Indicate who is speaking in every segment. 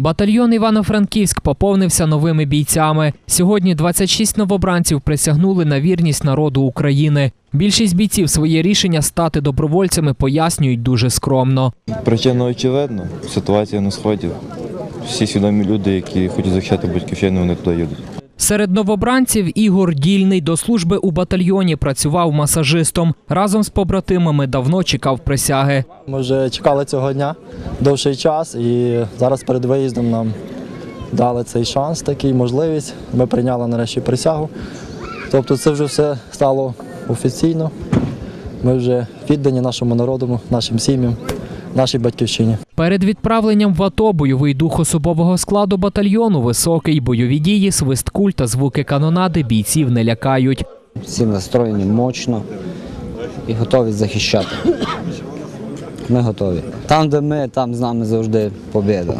Speaker 1: Батальйон Івано-Франківськ поповнився новими бійцями. Сьогодні 26 новобранців присягнули на вірність народу України. Більшість бійців своє рішення стати добровольцями пояснюють дуже скромно.
Speaker 2: Причина очевидна. Ситуація на сході. Всі свідомі люди, які хочуть захищати батьківщину, вони туди їдуть.
Speaker 1: Серед новобранців Ігор Дільний до служби у батальйоні працював масажистом. Разом з побратимами давно чекав присяги.
Speaker 3: Ми вже чекали цього дня довший час, і зараз перед виїздом нам дали цей шанс, такий можливість. Ми прийняли нарешті присягу. Тобто це вже все стало офіційно. Ми вже віддані нашому народу, нашим сім'ям, нашій батьківщині.
Speaker 1: Перед відправленням в АТО бойовий дух особового складу батальйону високий. Бойові дії, свист куль та звуки канонади бійців не лякають.
Speaker 4: всі настроєні мощно і готові захищати. Ми готові. Там, де ми, там з нами завжди побіда.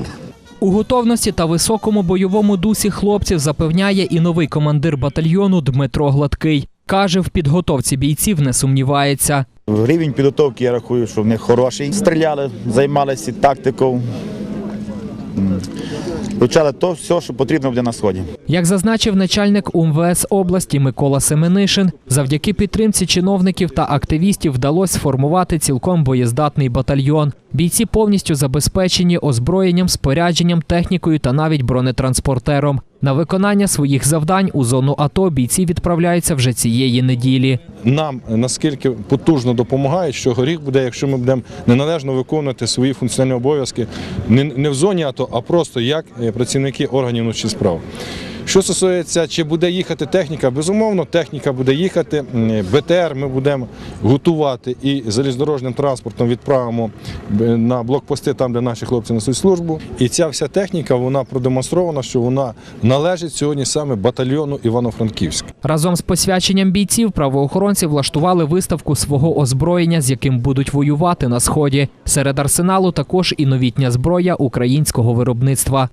Speaker 1: У готовності та високому бойовому дусі хлопців запевняє і новий командир батальйону Дмитро Гладкий. Каже, в підготовці бійців не сумнівається.
Speaker 5: Рівень підготовки, я рахую, що в них хороший. Стріляли, займалися тактикою. Вивчали то все, що потрібно буде на сході.
Speaker 1: Як зазначив начальник УМВС області Микола Семенишин, завдяки підтримці чиновників та активістів вдалося сформувати цілком боєздатний батальйон. Бійці повністю забезпечені озброєнням, спорядженням, технікою та навіть бронетранспортером. На виконання своїх завдань у зону АТО бійці відправляються вже цієї неділі.
Speaker 6: нам наскільки потужно допомагають, що горіх буде, якщо ми будемо неналежно виконувати свої функціональні обов'язки не, в зоні АТО, а просто як е, працівники органів внутрішніх справ. Що стосується, чи буде їхати техніка, безумовно, техніка буде їхати. БТР ми будемо готувати і залізнодорожнім транспортом відправимо на блокпости, там, де наші хлопці несуть службу. І ця вся техніка вона продемонстрована, що вона належить сьогодні саме батальйону Івано-Франківськ.
Speaker 1: Разом з посвяченням бійців правоохоронці влаштували виставку свого озброєння, з яким будуть воювати на сході. Серед арсеналу також і новітня зброя українського виробництва.